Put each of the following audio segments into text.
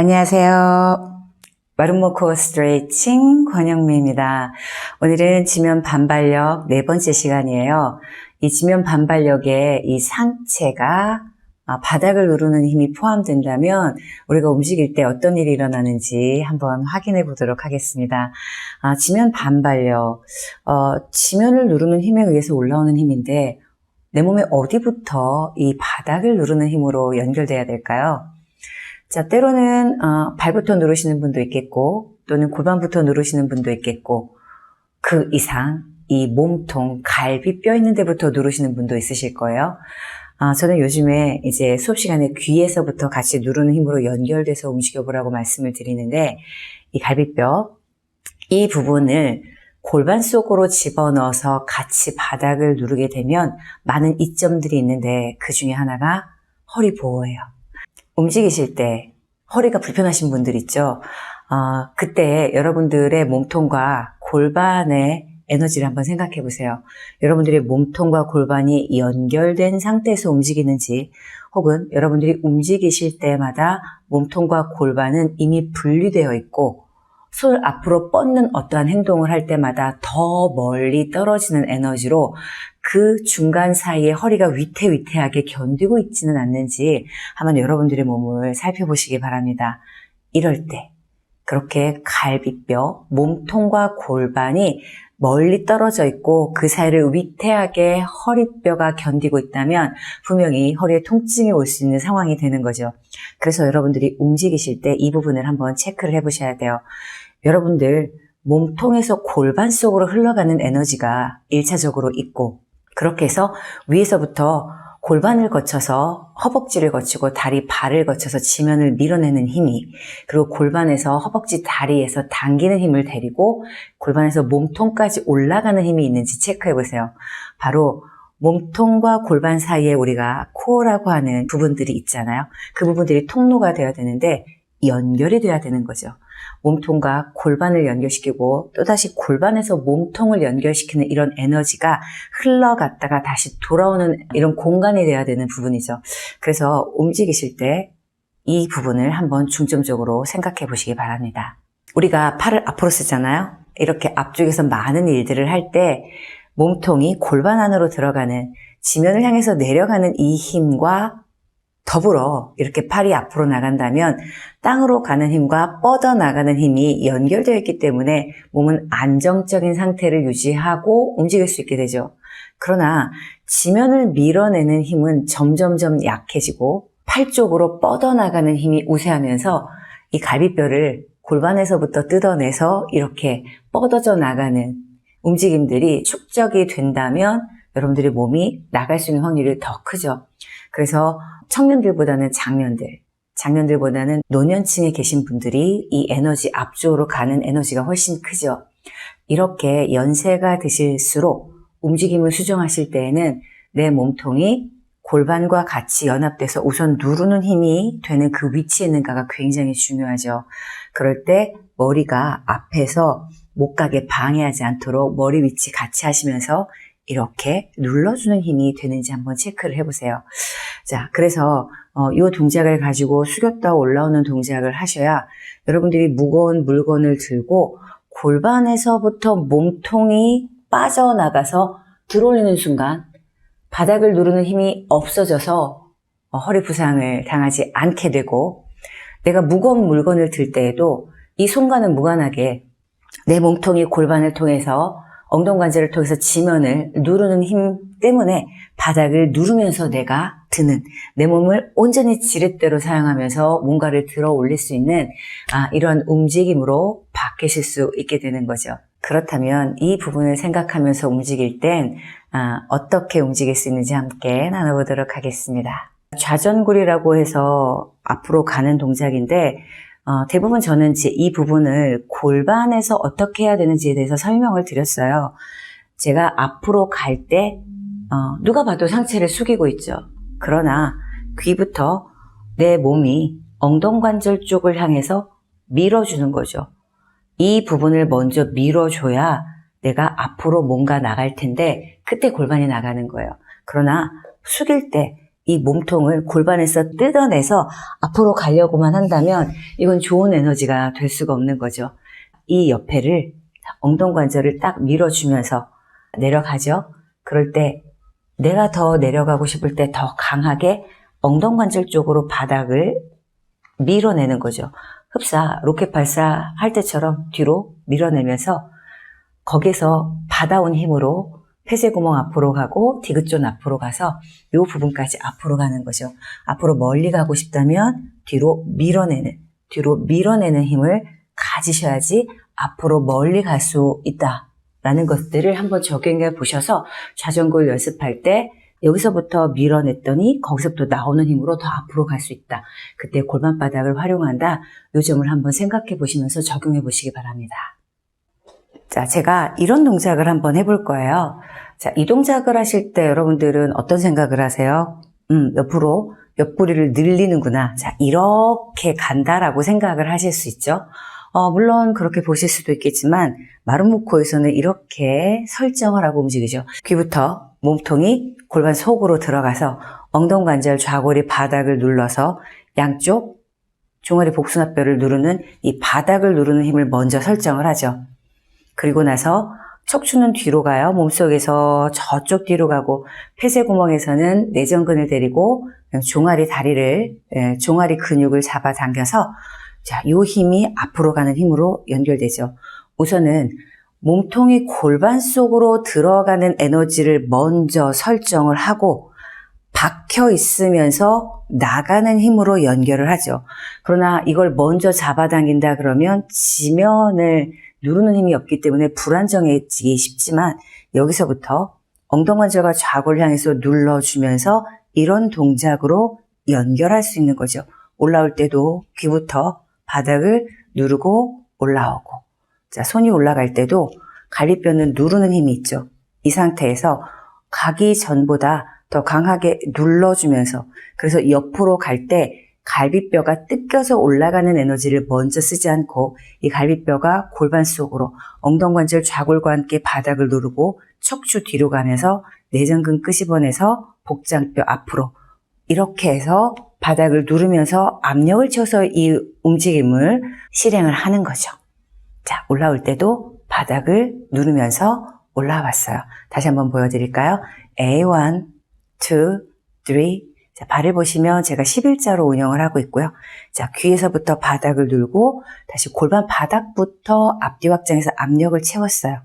안녕하세요. 마름모코 스트레이칭 권영미입니다. 오늘은 지면 반발력 네 번째 시간이에요. 이 지면 반발력에 이 상체가 아, 바닥을 누르는 힘이 포함된다면 우리가 움직일 때 어떤 일이 일어나는지 한번 확인해 보도록 하겠습니다. 아, 지면 반발력, 어, 지면을 누르는 힘에 의해서 올라오는 힘인데 내 몸의 어디부터 이 바닥을 누르는 힘으로 연결돼야 될까요? 자, 때로는 어, 발부터 누르시는 분도 있겠고 또는 골반부터 누르시는 분도 있겠고 그 이상 이 몸통, 갈비 뼈 있는 데부터 누르시는 분도 있으실 거예요. 아, 저는 요즘에 이제 수업 시간에 귀에서부터 같이 누르는 힘으로 연결돼서 움직여 보라고 말씀을 드리는데 이 갈비뼈 이 부분을 골반 속으로 집어넣어서 같이 바닥을 누르게 되면 많은 이점들이 있는데 그 중에 하나가 허리 보호예요. 움직이실 때 허리가 불편하신 분들 있죠. 어, 그때 여러분들의 몸통과 골반의 에너지를 한번 생각해 보세요. 여러분들의 몸통과 골반이 연결된 상태에서 움직이는지 혹은 여러분들이 움직이실 때마다 몸통과 골반은 이미 분리되어 있고 손을 앞으로 뻗는 어떠한 행동을 할 때마다 더 멀리 떨어지는 에너지로 그 중간 사이에 허리가 위태위태하게 견디고 있지는 않는지 한번 여러분들의 몸을 살펴보시기 바랍니다. 이럴 때 그렇게 갈비뼈, 몸통과 골반이 멀리 떨어져 있고 그 사이를 위태하게 허리뼈가 견디고 있다면 분명히 허리에 통증이 올 수 있는 상황이 되는 거죠. 그래서 여러분들이 움직이실 때 이 부분을 한번 체크를 해보셔야 돼요. 여러분들 몸통에서 골반 속으로 흘러가는 에너지가 1차적으로 있고 그렇게 해서 위에서부터 골반을 거쳐서 허벅지를 거치고 다리, 발을 거쳐서 지면을 밀어내는 힘이 그리고 골반에서 허벅지, 다리에서 당기는 힘을 데리고 골반에서 몸통까지 올라가는 힘이 있는지 체크해 보세요. 바로 몸통과 골반 사이에 우리가 코어라고 하는 부분들이 있잖아요. 그 부분들이 통로가 되어야 되는데 연결이 돼야 되는 거죠. 몸통과 골반을 연결시키고 또다시 골반에서 몸통을 연결시키는 이런 에너지가 흘러갔다가 다시 돌아오는 이런 공간이 돼야 되는 부분이죠. 그래서 움직이실 때 이 부분을 한번 중점적으로 생각해 보시기 바랍니다. 우리가 팔을 앞으로 쓰잖아요. 이렇게 앞쪽에서 많은 일들을 할 때 몸통이 골반 안으로 들어가는 지면을 향해서 내려가는 이 힘과 더불어 이렇게 팔이 앞으로 나간다면 땅으로 가는 힘과 뻗어 나가는 힘이 연결되어 있기 때문에 몸은 안정적인 상태를 유지하고 움직일 수 있게 되죠. 그러나 지면을 밀어내는 힘은 점점점 약해지고 팔 쪽으로 뻗어 나가는 힘이 우세하면서 이 갈비뼈를 골반에서부터 뜯어내서 이렇게 뻗어져 나가는 움직임들이 축적이 된다면 여러분들의 몸이 나갈 수 있는 확률이 더 크죠. 그래서 청년들보다는 장년들, 장년들보다는 노년층에 계신 분들이 이 에너지 앞쪽으로 가는 에너지가 훨씬 크죠. 이렇게 연세가 드실수록 움직임을 수정하실 때에는 내 몸통이 골반과 같이 연합돼서 우선 누르는 힘이 되는 그 위치에 있는가가 굉장히 중요하죠. 그럴 때 머리가 앞에서 못 가게 방해하지 않도록 머리 위치 같이 하시면서 이렇게 눌러주는 힘이 되는지 한번 체크를 해보세요. 자, 그래서 어, 이 동작을 가지고 숙였다 올라오는 동작을 하셔야 여러분들이 무거운 물건을 들고 골반에서부터 몸통이 빠져나가서 들어올리는 순간 바닥을 누르는 힘이 없어져서 어, 허리 부상을 당하지 않게 되고 내가 무거운 물건을 들 때에도 이 손과는 무관하게 내 몸통이 골반을 통해서 엉덩관절을 통해서 지면을 누르는 힘 때문에 바닥을 누르면서 내가 드는 내 몸을 온전히 지렛대로 사용하면서 뭔가를 들어 올릴 수 있는 아, 이런 움직임으로 바뀌실 수 있게 되는 거죠. 그렇다면 이 부분을 생각하면서 움직일 땐 아, 어떻게 움직일 수 있는지 함께 나눠보도록 하겠습니다. 좌전굴이라고 해서 앞으로 가는 동작인데 어, 대부분 저는 이제 이 부분을 골반에서 어떻게 해야 되는지에 대해서 설명을 드렸어요. 제가 앞으로 갈 때, 어, 누가 봐도 상체를 숙이고 있죠. 그러나 귀부터 내 몸이 엉덩관절 쪽을 향해서 밀어주는 거죠. 이 부분을 먼저 밀어줘야 내가 앞으로 뭔가 나갈 텐데, 그때 골반이 나가는 거예요. 그러나 숙일 때 이 몸통을 골반에서 뜯어내서 앞으로 가려고만 한다면 이건 좋은 에너지가 될 수가 없는 거죠. 이 옆에를 엉덩 관절을 딱 밀어주면서 내려가죠. 그럴 때 내가 더 내려가고 싶을 때 더 강하게 엉덩 관절 쪽으로 바닥을 밀어내는 거죠. 흡사, 로켓 발사 할 때처럼 뒤로 밀어내면서 거기서 받아온 힘으로 폐쇄구멍 앞으로 가고 디귿존 앞으로 가서 이 부분까지 앞으로 가는 거죠. 앞으로 멀리 가고 싶다면 뒤로 밀어내는, 뒤로 밀어내는 힘을 가지셔야지 앞으로 멀리 갈 수 있다라는 것들을 한번 적용해 보셔서 자전거를 연습할 때 여기서부터 밀어냈더니 거기서부터 나오는 힘으로 더 앞으로 갈 수 있다. 그때 골반 바닥을 활용한다. 요 점을 한번 생각해 보시면서 적용해 보시기 바랍니다. 자, 제가 이런 동작을 한번 해볼 거예요. 자, 이 동작을 하실 때 여러분들은 어떤 생각을 하세요? 음, 옆으로 옆구리를 늘리는구나. 자, 이렇게 간다라고 생각을 하실 수 있죠. 어, 물론 그렇게 보실 수도 있겠지만 마름모코에서는 이렇게 설정을 하고 움직이죠. 귀부터 몸통이 골반 속으로 들어가서 엉덩 관절 좌골이 바닥을 눌러서 양쪽 종아리 복숭아뼈를 누르는 이 바닥을 누르는 힘을 먼저 설정을 하죠. 그리고 나서 척추는 뒤로 가요. 몸속에서 저쪽 뒤로 가고 폐쇄구멍에서는 내전근을 데리고 종아리 다리를 예, 종아리 근육을 잡아당겨서 자, 요 힘이 앞으로 가는 힘으로 연결되죠. 우선은 몸통이 골반 속으로 들어가는 에너지를 먼저 설정을 하고 박혀 있으면서 나가는 힘으로 연결을 하죠. 그러나 이걸 먼저 잡아당긴다 그러면 지면을 누르는 힘이 없기 때문에 불안정해지기 쉽지만 여기서부터 엉덩관절과 좌골 향해서 눌러주면서 이런 동작으로 연결할 수 있는 거죠. 올라올 때도 귀부터 바닥을 누르고 올라오고 자 손이 올라갈 때도 갈비뼈는 누르는 힘이 있죠. 이 상태에서 가기 전보다 더 강하게 눌러주면서 그래서 옆으로 갈 때 갈비뼈가 뜯겨서 올라가는 에너지를 먼저 쓰지 않고 이 갈비뼈가 골반 속으로 엉덩관절 좌골과 함께 바닥을 누르고 척추 뒤로 가면서 내전근 끄집어내서 복장뼈 앞으로 이렇게 해서 바닥을 누르면서 압력을 쳐서 이 움직임을 실행을 하는 거죠. 자, 올라올 때도 바닥을 누르면서 올라왔어요. 다시 한번 보여드릴까요? A1, 2, 3. 자, 발을 보시면 제가 11자로 운영을 하고 있고요. 자, 귀에서부터 바닥을 눌고 다시 골반 바닥부터 앞뒤 확장해서 압력을 채웠어요.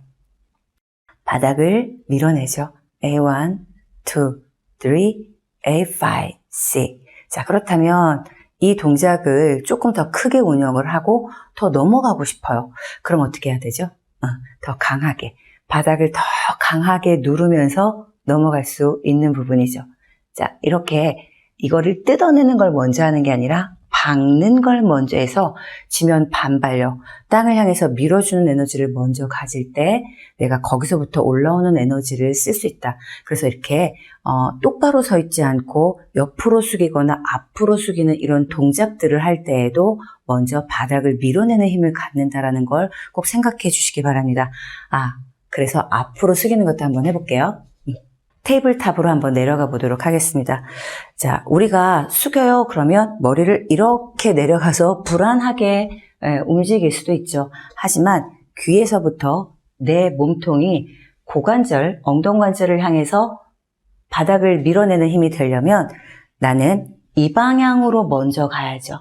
바닥을 밀어내죠. A1, 2, 3, A5, 6. 자, 그렇다면 이 동작을 조금 더 크게 운영을 하고 더 넘어가고 싶어요. 그럼 어떻게 해야 되죠? 어, 더 강하게. 바닥을 더 강하게 누르면서 넘어갈 수 있는 부분이죠. 자, 이렇게 이거를 뜯어내는 걸 먼저 하는 게 아니라 박는 걸 먼저 해서 지면 반발력, 땅을 향해서 밀어주는 에너지를 먼저 가질 때 내가 거기서부터 올라오는 에너지를 쓸 수 있다. 그래서 이렇게 어, 똑바로 서 있지 않고 옆으로 숙이거나 앞으로 숙이는 이런 동작들을 할 때에도 먼저 바닥을 밀어내는 힘을 갖는다라는 걸 꼭 생각해 주시기 바랍니다. 아, 그래서 앞으로 숙이는 것도 한번 해볼게요. 테이블탑으로 한번 내려가 보도록 하겠습니다. 자, 우리가 숙여요. 그러면 머리를 이렇게 내려가서 불안하게 에, 움직일 수도 있죠. 하지만 귀에서부터 내 몸통이 고관절, 엉덩관절을 향해서 바닥을 밀어내는 힘이 되려면 나는 이 방향으로 먼저 가야죠.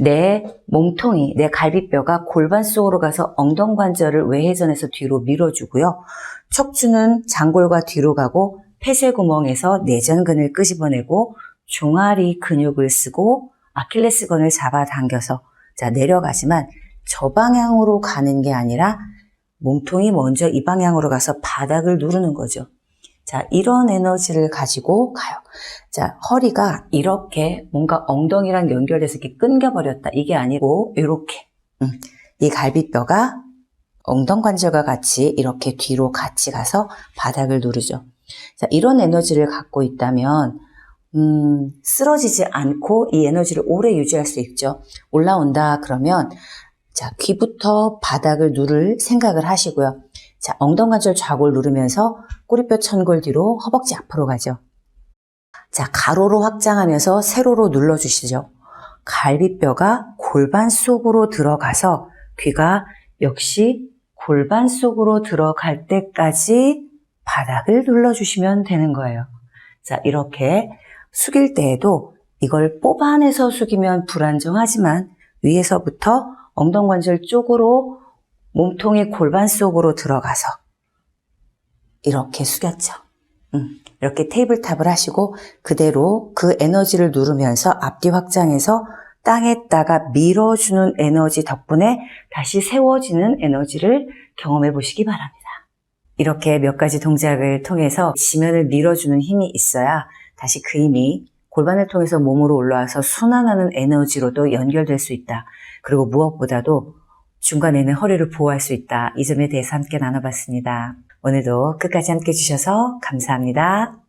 내 몸통이, 내 갈비뼈가 골반 속으로 가서 엉덩관절을 외회전해서 뒤로 밀어주고요. 척추는 장골과 뒤로 가고 폐쇄구멍에서 내전근을 끄집어내고 종아리 근육을 쓰고 아킬레스건을 잡아당겨서 자 내려가지만 저 방향으로 가는 게 아니라 몸통이 먼저 이 방향으로 가서 바닥을 누르는 거죠. 자, 이런 에너지를 가지고 가요. 자, 허리가 이렇게 뭔가 엉덩이랑 연결돼서 이렇게 끊겨버렸다. 이게 아니고, 이렇게. 음, 이 갈비뼈가 엉덩 관절과 같이 이렇게 뒤로 같이 가서 바닥을 누르죠. 자, 이런 에너지를 갖고 있다면, 음, 쓰러지지 않고 이 에너지를 오래 유지할 수 있죠. 올라온다 그러면, 자, 귀부터 바닥을 누를 생각을 하시고요. 자, 엉덩관절 좌골 누르면서 꼬리뼈 천골 뒤로 허벅지 앞으로 가죠. 자, 가로로 확장하면서 세로로 눌러 주시죠. 갈비뼈가 골반 속으로 들어가서 귀가 역시 골반 속으로 들어갈 때까지 바닥을 눌러주시면 되는 거예요. 자, 이렇게 숙일 때에도 이걸 뽑아내서 숙이면 불안정하지만 위에서부터 엉덩관절 쪽으로 몸통이 골반 속으로 들어가서 이렇게 숙였죠. 음, 이렇게 테이블탑을 하시고 그대로 그 에너지를 누르면서 앞뒤 확장해서 땅에다가 밀어주는 에너지 덕분에 다시 세워지는 에너지를 경험해 보시기 바랍니다. 이렇게 몇 가지 동작을 통해서 지면을 밀어주는 힘이 있어야 다시 그 힘이 골반을 통해서 몸으로 올라와서 순환하는 에너지로도 연결될 수 있다. 그리고 무엇보다도 중간에는 허리를 보호할 수 있다. 이 점에 대해서 함께 나눠봤습니다. 오늘도 끝까지 함께 해주셔서 감사합니다.